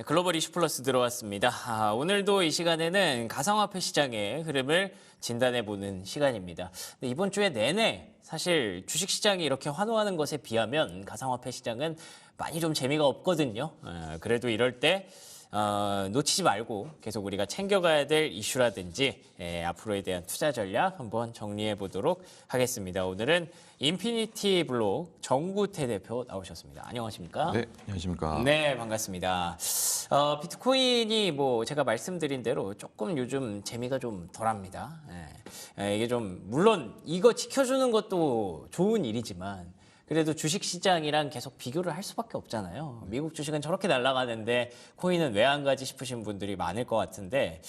네, 글로벌 이슈 플러스 들어왔습니다. 아, 오늘도 이 시간에는 가상화폐 시장의 흐름을 진단해 보는 시간입니다. 이번 주에 내내 사실 주식 시장이 이렇게 환호하는 것에 비하면 가상화폐 시장은 많이 좀 재미가 없거든요. 아, 그래도 이럴 때 어, 놓치지 말고 계속 우리가 챙겨가야 될 이슈라든지 예, 앞으로에 대한 투자 전략 한번 정리해 보도록 하겠습니다. 오늘은 인피니티 블록 정구태 대표 나오셨습니다. 안녕하십니까? 네, 안녕하십니까. 네, 반갑습니다. 어, 비트코인이 뭐 제가 말씀드린 대로 조금 요즘 재미가 좀 덜합니다. 예. 예, 이게 좀 물론 이거 지켜주는 것도 좋은 일이지만 그래도 주식 시장이랑 계속 비교를 할 수밖에 없잖아요. 미국 주식은 저렇게 날아가는데 코인은 왜 안 가지 싶으신 분들이 많을 것 같은데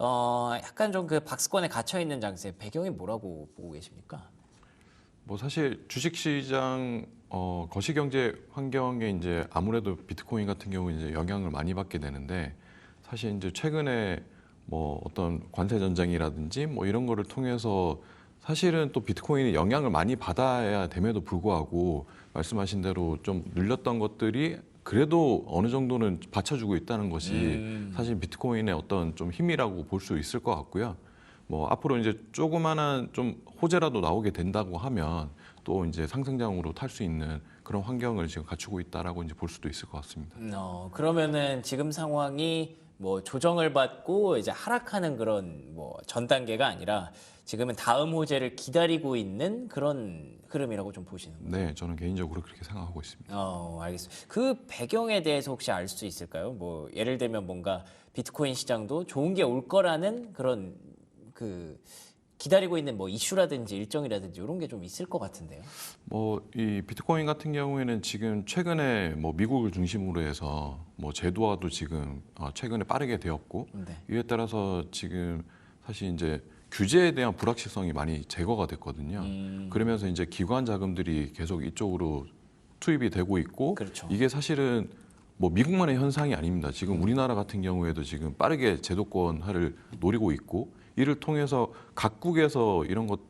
어, 약간 좀 그 박스권에 갇혀 있는 장세 배경이 뭐라고 보고 계십니까? 뭐 사실 주식 시장 어, 거시 경제 환경에 이제 아무래도 비트코인 같은 경우 이제 영향을 많이 받게 되는데 사실 이제 최근에 뭐 어떤 관세 전쟁이라든지 뭐 이런 거를 통해서 사실은 또 비트코인이 영향을 많이 받아야 됨에도 불구하고 말씀하신 대로 좀 눌렸던 것들이 그래도 어느 정도는 받쳐주고 있다는 것이 음. 사실 비트코인의 어떤 좀 힘이라고 볼 수 있을 것 같고요. 뭐 앞으로 이제 조그마한 좀 호재라도 나오게 된다고 하면 또 이제 상승장으로 탈 수 있는 그런 환경을 지금 갖추고 있다라고 이제 볼 수도 있을 것 같습니다. 어, 그러면은 지금 상황이 뭐 조정을 받고 이제 하락하는 그런 뭐 전 단계가 아니라 지금은 다음 호재를 기다리고 있는 그런 흐름이라고 좀 보시는 거예요. 네, 저는 개인적으로 그렇게 생각하고 있습니다. 어, 알겠습니다. 그 배경에 대해서 혹시 알 수 있을까요? 뭐 예를 들면 뭔가 비트코인 시장도 좋은 게 올 거라는 그런 그 기다리고 있는 뭐 이슈라든지 일정이라든지 이런 게 좀 있을 것 같은데요. 뭐 이 비트코인 같은 경우에는 지금 최근에 뭐 미국을 중심으로 해서 뭐 제도화도 지금 어, 최근에 빠르게 되었고 네. 이에 따라서 지금 사실 이제 규제에 대한 불확실성이 많이 제거가 됐거든요. 음. 그러면서 이제 기관 자금들이 계속 이쪽으로 투입이 되고 있고 그렇죠. 이게 사실은 뭐 미국만의 현상이 아닙니다. 지금 우리나라 같은 경우에도 지금 빠르게 제도권화를 노리고 있고 이를 통해서 각국에서 이런 것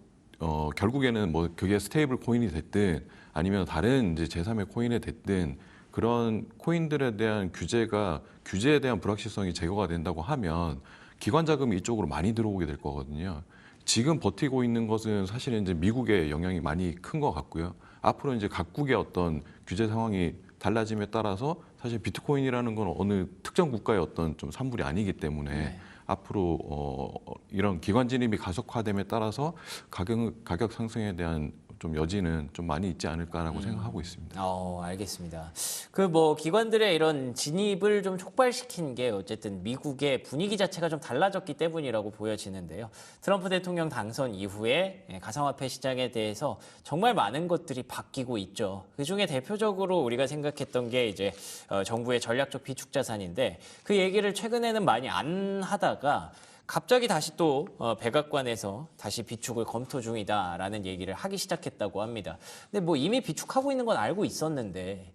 어, 결국에는 뭐 그게 스테이블 코인이 됐든 아니면 다른 이제 제3의 코인이 됐든 그런 코인들에 대한 규제가 규제에 대한 불확실성이 제거가 된다고 하면 기관 자금이 이쪽으로 많이 들어오게 될 거거든요. 지금 버티고 있는 것은 사실은 이제 미국의 영향이 많이 큰 것 같고요. 앞으로 이제 각국의 어떤 규제 상황이 달라짐에 따라서 사실 비트코인이라는 건 어느 특정 국가의 어떤 좀 산물이 아니기 때문에 네. 앞으로 어, 이런 기관 진입이 가속화됨에 따라서 가격 가격 상승에 대한 좀 여지는 좀 많이 있지 않을까라고 생각하고 있습니다. 어, 알겠습니다. 그 뭐 기관들의 이런 진입을 좀 촉발시킨 게 어쨌든 미국의 분위기 자체가 좀 달라졌기 때문이라고 보여지는데요. 트럼프 대통령 당선 이후에 예, 가상화폐 시장에 대해서 정말 많은 것들이 바뀌고 있죠. 그 중에 대표적으로 우리가 생각했던 게 이제 어, 정부의 전략적 비축 자산인데 그 얘기를 최근에는 많이 안 하다가 갑자기 다시 또 어, 백악관에서 다시 비축을 검토 중이다라는 얘기를 하기 시작했다고 합니다. 근데 뭐 이미 비축하고 있는 건 알고 있었는데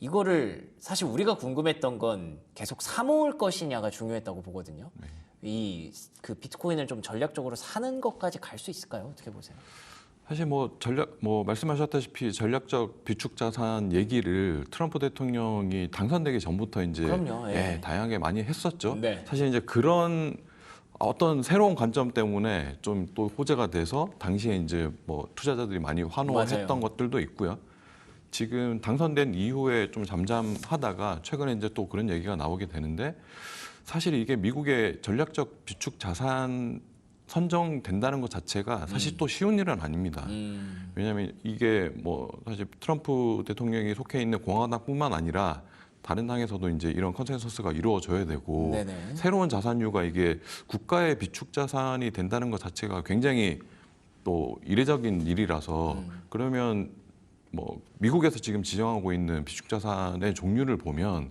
이거를 사실 우리가 궁금했던 건 계속 사모을 것이냐가 중요했다고 보거든요. 이그 비트코인을 좀 전략적으로 사는 것까지 갈 수 있을까요? 어떻게 보세요? 사실 뭐 전략 뭐 말씀하셨다시피 전략적 비축 자산 얘기를 트럼프 대통령이 당선되기 전부터 이제 그럼요, 예. 예, 다양하게 많이 했었죠. 네. 사실 이제 그런 어떤 새로운 관점 때문에 좀 또 호재가 돼서 당시에 이제 뭐 투자자들이 많이 환호했던. 것들도 있고요. 지금 당선된 이후에 좀 잠잠하다가 최근에 이제 또 그런 얘기가 나오게 되는데 사실 이게 미국의 전략적 비축 자산 선정된다는 것 자체가 사실 또 쉬운 일은 아닙니다. 음, 왜냐하면 이게 뭐 사실 트럼프 대통령이 속해 있는 공화당뿐만 아니라 다른 당에서도 이제 이런 컨센서스가 이루어져야 되고 네네. 새로운 자산류가 이게 국가의 비축 자산이 된다는 것 자체가 굉장히 또 이례적인 일이라서 음. 그러면 뭐 미국에서 지금 지정하고 있는 비축 자산의 종류를 보면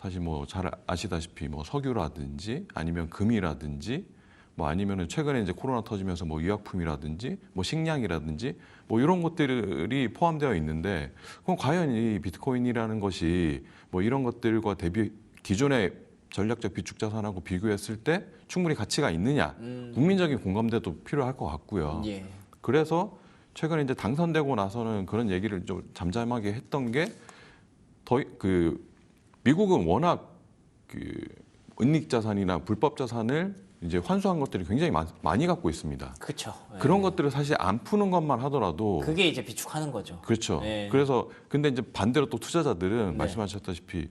사실 뭐 잘 아시다시피 뭐 석유라든지 아니면 금이라든지 뭐 아니면은 최근에 이제 코로나 터지면서 뭐 의약품이라든지 뭐 식량이라든지 뭐 이런 것들이 포함되어 있는데 그럼 과연 이 비트코인이라는 것이 뭐 이런 것들과 대비 기존의 전략적 비축 자산하고 비교했을 때 충분히 가치가 있느냐 음, 국민적인 공감대도 필요할 것 같고요. 예. 그래서 최근에 이제 당선되고 나서는 그런 얘기를 좀 잠잠하게 했던 게 더 그 미국은 워낙 그 은닉 자산이나 불법 자산을 이제 환수한 것들이 굉장히 많, 많이 갖고 있습니다. 그렇죠. 그런 것들을 사실 안 푸는 것만 하더라도 그게 이제 비축하는 거죠. 그렇죠. 네. 그래서 근데 이제 반대로 또 투자자들은 네. 말씀하셨다시피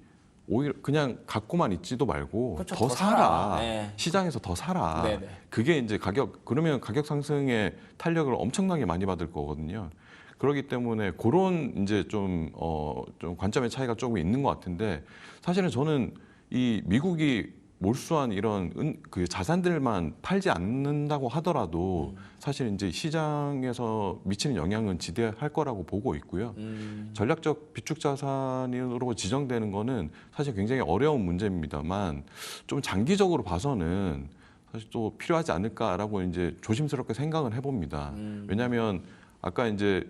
오히려 그냥 갖고만 있지도 말고 그렇죠. 더, 더 사라. 사라. 네. 시장에서 더 사라. 네네. 그게 이제 가격 그러면 가격 상승의 탄력을 엄청나게 많이 받을 거거든요. 그렇기 때문에 그런 이제 좀 어, 좀 관점의 차이가 조금 있는 것 같은데 사실은 저는 이 미국이 몰수한 이런 은, 그 자산들만 팔지 않는다고 하더라도 사실 이제 시장에서 미치는 영향은 지대할 거라고 보고 있고요. 음, 전략적 비축 자산으로 지정되는 거는 사실 굉장히 어려운 문제입니다만 좀 장기적으로 봐서는 사실 또 필요하지 않을까라고 이제 조심스럽게 생각을 해봅니다. 음. 왜냐하면 아까 이제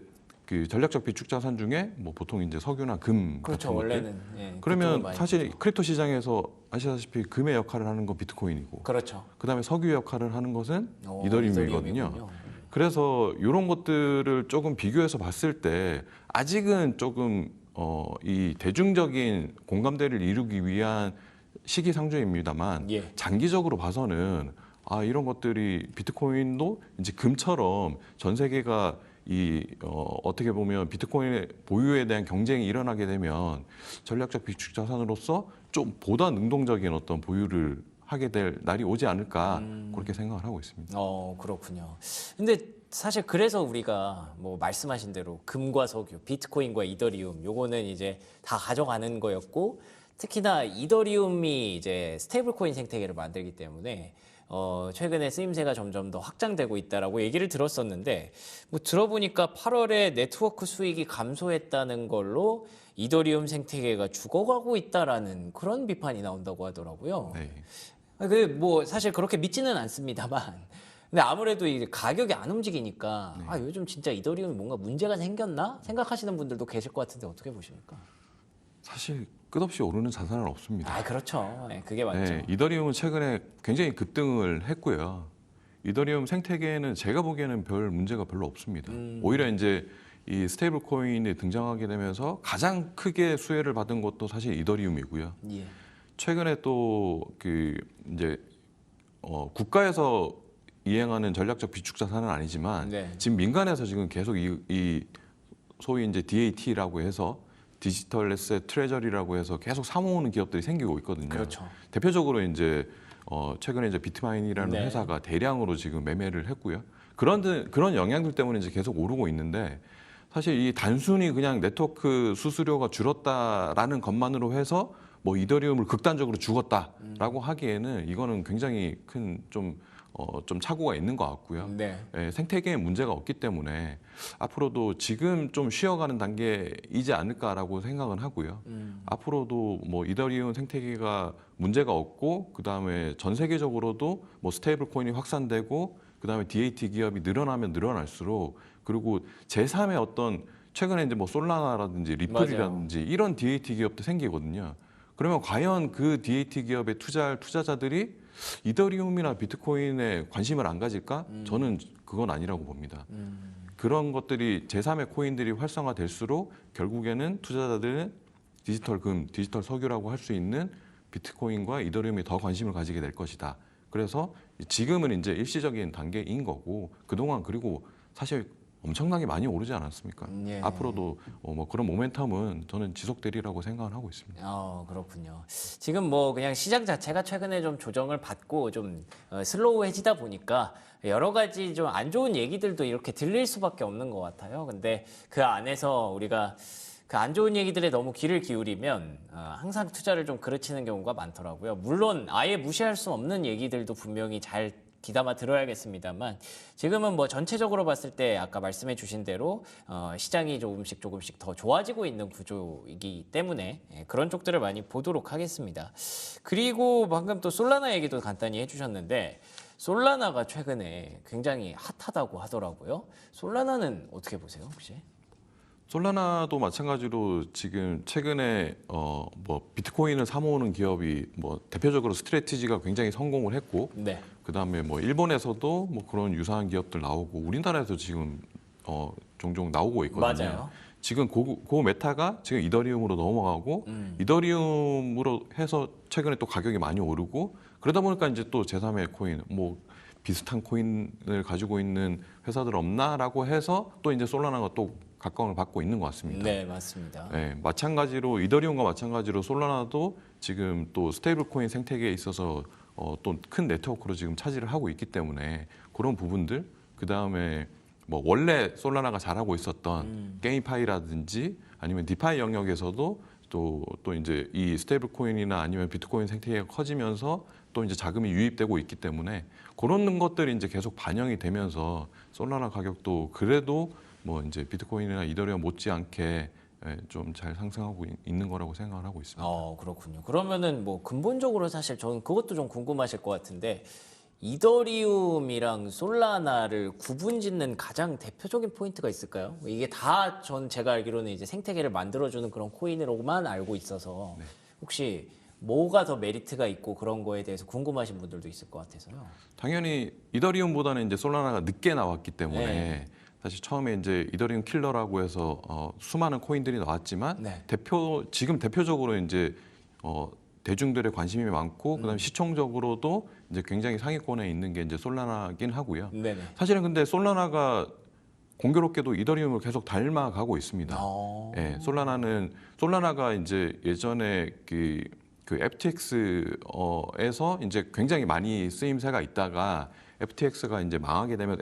그 전략적 비축 자산 중에 뭐 보통 이제 석유나 금 그렇죠. 같은 원래는 예, 그쪽을 그러면 사실 보죠. 크립토 시장에서 아시다시피 금의 역할을 하는 건 비트코인이고 그렇죠. 그다음에 석유 역할을 하는 것은 어, 이더리움이거든요. 이더리움이군요. 그래서 이런 것들을 조금 비교해서 봤을 때 아직은 조금 어, 이 대중적인 공감대를 이루기 위한 시기상조입니다만 예. 장기적으로 봐서는 아 이런 것들이 비트코인도 이제 금처럼 전 세계가 이 어, 어떻게 보면 비트코인의 보유에 대한 경쟁이 일어나게 되면 전략적 비축 자산으로서 좀 보다 능동적인 어떤 보유를 하게 될 날이 오지 않을까 그렇게 생각을 하고 있습니다. 어 그렇군요. 근데 사실 그래서 우리가 뭐 말씀하신 대로 금과 석유, 비트코인과 이더리움 요거는 이제 다 가져가는 거였고 특히나 이더리움이 이제 스테이블 코인 생태계를 만들기 때문에 어 최근에 쓰임새가 점점 더 확장되고 있다라고 얘기를 들었었는데 뭐 들어보니까 8월에 네트워크 수익이 감소했다는 걸로 이더리움 생태계가 죽어가고 있다라는 그런 비판이 나온다고 하더라고요. 네. 그뭐 사실 그렇게 믿지는 않습니다만 근데 아무래도 이 가격이 안 움직이니까 네. 아 요즘 진짜 이더리움이 뭔가 문제가 생겼나 생각하시는 분들도 계실 것 같은데 어떻게 보십니까? 사실 끝없이 오르는 자산은 없습니다. 아 그렇죠. 네, 그게 맞죠. 네, 이더리움은 최근에 굉장히 급등을 했고요. 이더리움 생태계에는 제가 보기에는 별 문제가 별로 없습니다. 음. 오히려 이제 이 스테이블 코인이 등장하게 되면서 가장 크게 수혜를 받은 것도 사실 이더리움이고요. 예. 최근에 또 그 이제 어, 국가에서 이행하는 전략적 비축 자산은 아니지만 네. 지금 민간에서 지금 계속 이, 이 소위 이제 DAT라고 해서 디지털 에셋 트레저리라고 해서 계속 사모으는 기업들이 생기고 있거든요. 그렇죠. 대표적으로 이제 어 최근에 이제 비트마인이라는 네. 회사가 대량으로 지금 매매를 했고요. 그런 데- 그런 영향들 때문에 이제 계속 오르고 있는데 사실 이 단순히 그냥 네트워크 수수료가 줄었다라는 것만으로 해서 뭐 이더리움을 극단적으로 죽었다라고 하기에는 이거는 굉장히 큰 좀 어, 좀 착오가 있는 것 같고요. 네. 예, 생태계에 문제가 없기 때문에 앞으로도 지금 좀 쉬어가는 단계이지 않을까라고 생각은 하고요. 음. 앞으로도 뭐 이더리움 생태계가 문제가 없고 그 다음에 전 세계적으로도 뭐 스테이블 코인이 확산되고 그 다음에 DAT 기업이 늘어나면 늘어날수록 그리고 제3의 어떤 최근에 이제 뭐 솔라나라든지 리플이라든지 이런 DAT 기업도 생기거든요. 그러면 과연 그 DAT 기업에 투자할 투자자들이 이더리움이나 비트코인에 관심을 안 가질까? 저는 그건 아니라고 봅니다. 음. 그런 것들이 제3의 코인들이 활성화될수록 결국에는 투자자들은 디지털 금, 디지털 석유라고 할 수 있는 비트코인과 이더리움에 더 관심을 가지게 될 것이다. 그래서 지금은 이제 일시적인 단계인 거고 그동안 그리고 사실 엄청나게 많이 오르지 않았습니까? 음, 예. 앞으로도 어, 뭐 그런 모멘텀은 저는 지속되리라고 생각을 하고 있습니다. 어 그렇군요. 지금 뭐 그냥 시장 자체가 최근에 좀 조정을 받고 좀 어, 슬로우해지다 보니까 여러 가지 좀 안 좋은 얘기들도 이렇게 들릴 수밖에 없는 것 같아요. 근데 그 안에서 우리가 그 안 좋은 얘기들에 너무 귀를 기울이면 어, 항상 투자를 좀 그르치는 경우가 많더라고요. 물론 아예 무시할 수 없는 얘기들도 분명히 잘 귀담아 들어야겠습니다만 지금은 뭐 전체적으로 봤을 때 아까 말씀해 주신 대로 어, 시장이 조금씩 조금씩 더 좋아지고 있는 구조이기 때문에 예, 그런 쪽들을 많이 보도록 하겠습니다. 그리고 방금 또 솔라나 얘기도 간단히 해주셨는데 솔라나가 최근에 굉장히 핫하다고 하더라고요. 솔라나는 어떻게 보세요 혹시? 솔라나도 마찬가지로 지금 최근에 어 뭐 비트코인을 사모으는 기업이 뭐 대표적으로 스트레티지가 굉장히 성공을 했고 네. 그다음에 뭐 일본에서도 뭐 그런 유사한 기업들 나오고 우리나라에서 지금 어 종종 나오고 있거든요. 맞아요. 지금 그, 그 메타가 지금 이더리움으로 넘어가고 음. 이더리움으로 해서 최근에 또 가격이 많이 오르고 그러다 보니까 이제 또 제3의 코인 뭐 비슷한 코인을 가지고 있는 회사들 없나라고 해서 또 이제 솔라나가 또 각광을 받고 있는 것 같습니다. 네, 맞습니다. 네, 마찬가지로 이더리움과 마찬가지로 솔라나도 지금 또 스테이블 코인 생태계에 있어서 어, 또 큰 네트워크로 지금 차지를 하고 있기 때문에 그런 부분들 그 다음에 뭐 원래 솔라나가 잘하고 있었던 음. 게임파이라든지 아니면 디파이 영역에서도 또, 또 이제 이 스테이블 코인이나 아니면 비트코인 생태계가 커지면서 또 이제 자금이 유입되고 있기 때문에 그런 것들이 이제 계속 반영이 되면서 솔라나 가격도 그래도 뭐 이제 비트코인이나 이더리움 못지않게 예, 좀 잘 상승하고 있- 있는 거라고 생각을 하고 있습니다. 어, 그렇군요. 그러면은 뭐 근본적으로 사실 저는 그것도 좀 궁금하실 것 같은데 이더리움이랑 솔라나를 구분짓는 가장 대표적인 포인트가 있을까요? 이게 다 전 제가 알기로는 이제 생태계를 만들어주는 그런 코인으로만 알고 있어서 네. 혹시 뭐가 더 메리트가 있고 그런 거에 대해서 궁금하신 분들도 있을 것 같아서요. 당연히 이더리움보다는 이제 솔라나가 늦게 나왔기 때문에 네. 사실 처음에 이제 이더리움 킬러라고 해서 어, 수많은 코인들이 나왔지만 네. 대표 지금 대표적으로 이제 어, 대중들의 관심이 많고 음. 그다음에 시총적으로도 이제 굉장히 상위권에 있는 게 이제 솔라나긴 하고요. 네네. 사실은 근데 솔라나가 공교롭게도 이더리움을 계속 닮아가고 있습니다. 어. 예, 솔라나는 솔라나가 이제 예전에 그, 그 FTX에서 이제 굉장히 많이 쓰임새가 있다가 FTX가 이제 망하게 되면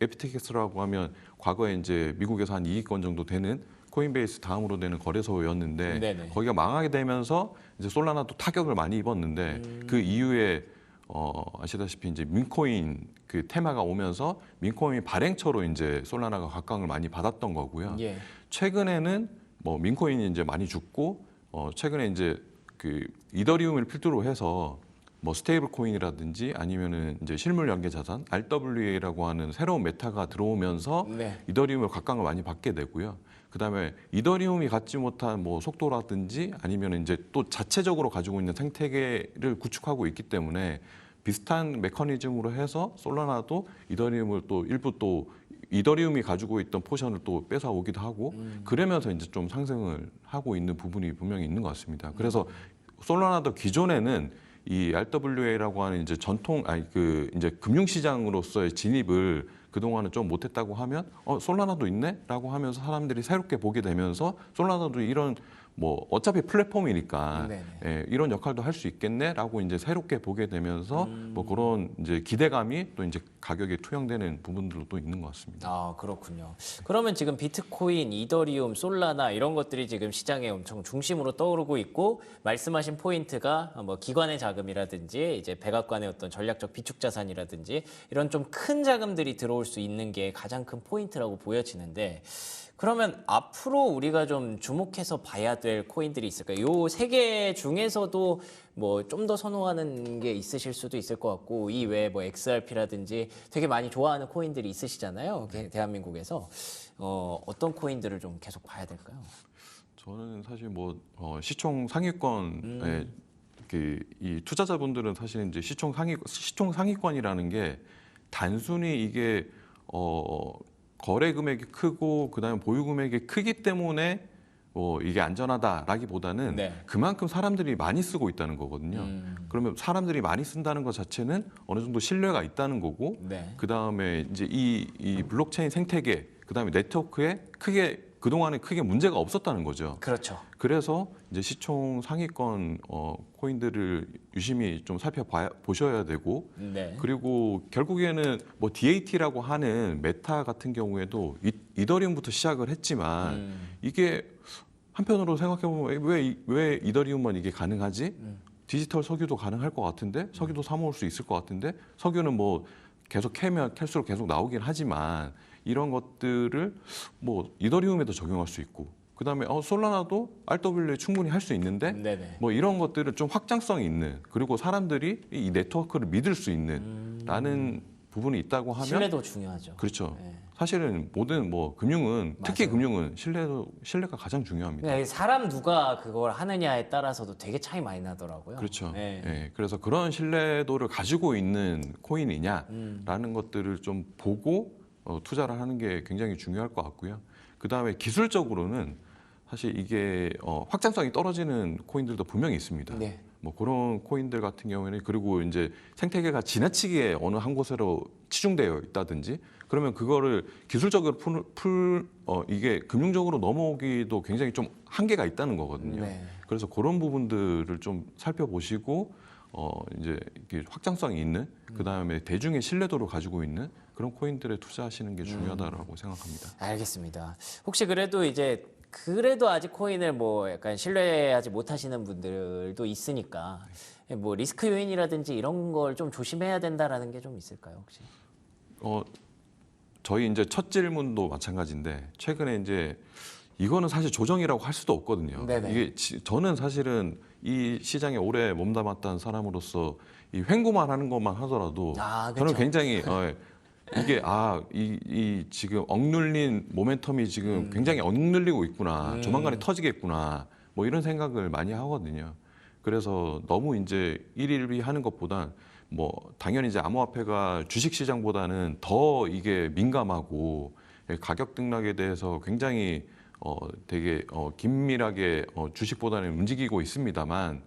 FTX라고 하면 과거에 이제 미국에서 한 2위권 정도 되는 코인베이스 다음으로 되는 거래소였는데 네네. 거기가 망하게 되면서 이제 솔라나도 타격을 많이 입었는데 그 이후에 어, 아시다시피 이제 민코인 그 테마가 오면서 민코인 발행처로 이제 솔라나가 각광을 많이 받았던 거고요. 예. 최근에는 뭐 민코인이 이제 많이 죽고 어 최근에 이제 그 이더리움을 필두로 해서 뭐 스테이블 코인이라든지 아니면은 이제 실물 연계 자산 RWA라고 하는 새로운 메타가 들어오면서 네. 이더리움을 각광을 많이 받게 되고요. 그다음에 이더리움이 갖지 못한 뭐 속도라든지 아니면 이제 또 자체적으로 가지고 있는 생태계를 구축하고 있기 때문에 비슷한 메커니즘으로 해서 솔라나도 이더리움을 또 일부 또 이더리움이 가지고 있던 포션을 또 뺏어 오기도 하고 그러면서 이제 좀 상승을 하고 있는 부분이 분명히 있는 것 같습니다. 그래서 솔라나도 기존에는 이 RWA라고 하는 이제 전통 아니 그 이제 금융 시장으로서의 진입을 그동안은 좀 못했다고 하면 어 솔라나도 있네라고 하면서 사람들이 새롭게 보게 되면서 솔라나도 이런 뭐 어차피 플랫폼이니까 네네. 예, 이런 역할도 할 수 있겠네라고 이제 새롭게 보게 되면서 뭐 그런 이제 기대감이 또 이제 가격에 투영되는 부분들도 또 있는 것 같습니다. 아 그렇군요. 그러면 지금 비트코인, 이더리움, 솔라나 이런 것들이 지금 시장에 엄청 중심으로 떠오르고 있고 말씀하신 포인트가 뭐 기관의 자금이라든지 이제 백악관의 어떤 전략적 비축 자산이라든지 이런 좀 큰 자금들이 들어올 수 있는 게 가장 큰 포인트라고 보여지는데 그러면 앞으로 우리가 좀 주목해서 봐야 될 코인들이 있을까요? 요 세 개 중에서도 뭐 좀 더 선호하는 게 있으실 수도 있을 것 같고 이 외에 뭐 XRP라든지 되게 많이 좋아하는 코인들이 있으시잖아요. 게- 대한민국에서 어, 어떤 코인들을 좀 계속 봐야 될까요? 저는 사실 뭐 어, 시총 상위권에 그이 투자자분들은 사실 이제 시총 상위 시총 상위권이라는 게 단순히 이게 어 거래 금액이 크고 그다음에 보유 금액이 크기 때문에 뭐 이게 안전하다라기보다는 네. 그만큼 사람들이 많이 쓰고 있다는 거거든요. 음. 그러면 사람들이 많이 쓴다는 것 자체는 어느 정도 신뢰가 있다는 거고 네. 그 다음에 이제 이, 이 블록체인 생태계, 그 다음에 네트워크에 크게 그동안에 크게 문제가 없었다는 거죠. 그렇죠. 그래서 이제 시총 상위권 어, 코인들을 유심히 좀 살펴보셔야 되고 네. 그리고 결국에는 뭐 DAT라고 하는 메타 같은 경우에도 이, 이더리움부터 시작을 했지만 음. 이게 한편으로 생각해 보면 왜, 이- 왜 이더리움만 이게 가능하지? 음. 디지털 석유도 가능할 것 같은데 석유도 사 모을 수 있을 것 같은데 석유는 뭐 계속 캐면 캘수록 계속 나오긴 하지만 이런 것들을 뭐 이더리움에도 적용할 수 있고 그다음에 어 솔라나도 RW에 충분히 할 수 있는데 네네. 뭐 이런 것들을 좀 확장성 있는 그리고 사람들이 이 네트워크를 믿을 수 있는 라는 부분이 있다고 하면 음. 신뢰도 중요하죠. 그렇죠. 네. 사실은 모든 뭐 금융은 특히 맞아요. 금융은 신뢰도 신뢰가 가장 중요합니다. 네, 사람 누가 그걸 하느냐에 따라서도 되게 차이 많이 나더라고요. 그렇죠. 네. 예, 그래서 그런 신뢰도를 가지고 있는 코인이냐라는 음. 것들을 좀 보고 어, 투자를 하는 게 굉장히 중요할 것 같고요. 그 다음에 기술적으로는 사실 이게 어, 확장성이 떨어지는 코인들도 분명히 있습니다. 네. 뭐 그런 코인들 같은 경우에는 그리고 이제 생태계가 지나치게 어느 한 곳으로 치중되어 있다든지 그러면 그거를 기술적으로 풀, 풀 어, 이게 금융적으로 넘어오기도 굉장히 좀 한계가 있다는 거거든요. 네. 그래서 그런 부분들을 좀 살펴보시고 어 이제 확장성이 있는 그 다음에 대중의 신뢰도를 가지고 있는 그런 코인들에 투자하시는 게 중요하다라고 생각합니다. 알겠습니다. 혹시 그래도 이제 그래도 아직 코인을 뭐 약간 신뢰하지 못하시는 분들도 있으니까 뭐 리스크 요인이라든지 이런 걸 좀 조심해야 된다라는 게 좀 있을까요, 혹시? 어 저희 이제 첫 질문도 마찬가지인데 최근에 이제 이거는 사실 조정이라고 할 수도 없거든요. 네네. 이게 지- 저는 사실은 이 시장에 오래 몸담았던 사람으로서 이 횡보만 하는 것만 하더라도 아, 저는. 굉장히 어, 이게 아 이 이 지금 억눌린 모멘텀이 지금 음. 굉장히 억눌리고 있구나 조만간에 터지겠구나 뭐 이런 생각을 많이 하거든요. 그래서 너무 이제 일일비 하는 것보단 뭐 당연히 이제 암호화폐가 주식 시장보다는 더 이게 민감하고 예, 가격 등락에 대해서 굉장히 어 되게 어 긴밀하게 어 주식보다는 움직이고 있습니다만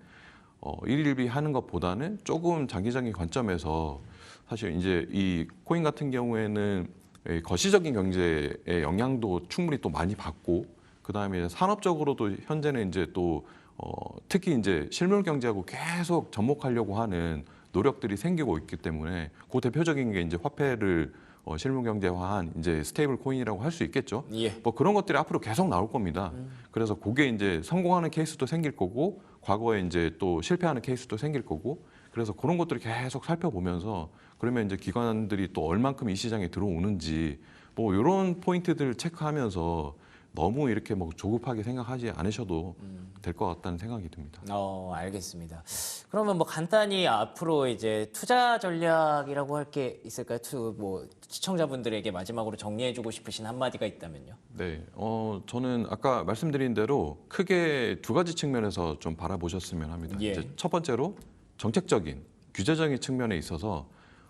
어 일일비 하는 것보다는 조금 장기적인 관점에서 사실 이제 이 코인 같은 경우에는 이 거시적인 경제의 영향도 충분히 또 많이 받고 그 다음에 산업적으로도 현재는 이제 또 어, 특히 이제 실물 경제하고 계속 접목하려고 하는 노력들이 생기고 있기 때문에 그 대표적인 게 이제 화폐를 어, 실물 경제화한 이제 스테이블 코인이라고 할 수 있겠죠. 예. 뭐 그런 것들이 앞으로 계속 나올 겁니다. 그래서 그게 이제 성공하는 케이스도 생길 거고 과거에 이제 또 실패하는 케이스도 생길 거고 그래서 그런 것들을 계속 살펴보면서 그러면 이제 기관들이 또 얼만큼 이 시장에 들어오는지 뭐 이런 포인트들을 체크하면서 너무 이렇게 뭐 조급하게 생각하지 않으셔도 될 것 같다는 생각이 듭니다. 어, 알겠습니다. 그러면 뭐 간단히 앞으로 이제 투자 전략이라고 할 게 있을까요? 투, 뭐 시청자분들에게 마지막으로 정리해주고 싶으신 한마디가 있다면요. 네, 어, 저는 아까 말씀드린 대로 크게 두 가지 측면에서 좀 바라보셨으면 합니다. 예. 이제 첫 번째로 정책적인 규제적인 측면에 있어서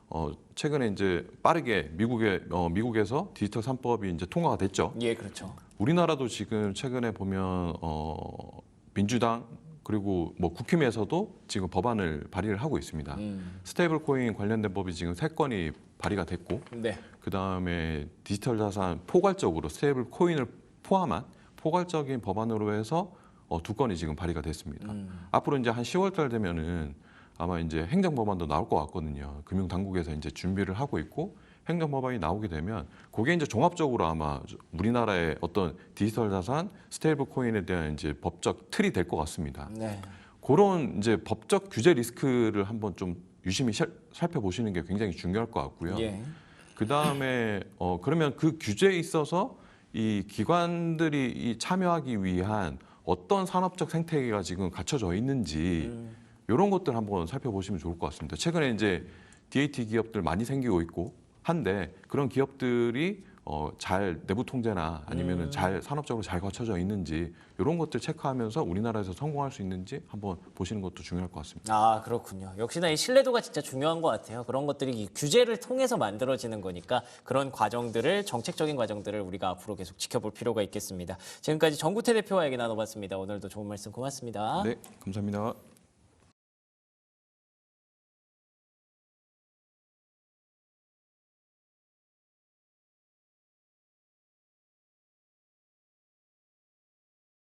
어, 최근에 이제 빠르게 미국에 어, 미국에서 디지털 3법이 이제 통과가 됐죠. 예, 그렇죠. 우리나라도 지금 최근에 보면 어, 민주당 그리고 뭐 국힘에서도 지금 법안을 발의를 하고 있습니다. 음, 스테이블 코인 관련된 법이 지금 세 건이 발의가 됐고 네. 그 다음에 디지털 자산 포괄적으로 스테이블 코인을 포함한 포괄적인 법안으로 해서 어, 두 건이 지금 발의가 됐습니다. 음, 앞으로 이제 한 10월달 되면은 아마 이제 행정 법안도 나올 것 같거든요. 금융 당국에서 이제 준비를 하고 있고 행정 법안이 나오게 되면 그게 이제 종합적으로 아마 우리나라의 어떤 디지털 자산 스테이블 코인에 대한 이제 법적 틀이 될 것 같습니다. 네. 그런 이제 법적 규제 리스크를 한번 좀 유심히 살- 살펴보시는 게 굉장히 중요할 것 같고요. 예. 그 다음에 어 그러면 그 규제에 있어서 이 기관들이 이 참여하기 위한 어떤 산업적 생태계가 지금 갖춰져 있는지 음, 이런 것들 한번 살펴보시면 좋을 것 같습니다. 최근에 이제 DAT 기업들 많이 생기고 있고 한데 그런 기업들이 어, 잘 내부 통제나 아니면은 잘 산업적으로 잘 갖춰져 있는지 이런 것들 체크하면서 우리나라에서 성공할 수 있는지 한번 보시는 것도 중요할 것 같습니다. 아 그렇군요. 역시나 이 신뢰도가 진짜 중요한 것 같아요. 그런 것들이 이 규제를 통해서 만들어지는 거니까 그런 과정들을 정책적인 과정들을 우리가 앞으로 계속 지켜볼 필요가 있겠습니다. 지금까지 정구태 대표와 얘기 나눠봤습니다. 오늘도 좋은 말씀 고맙습니다. 네, 감사합니다.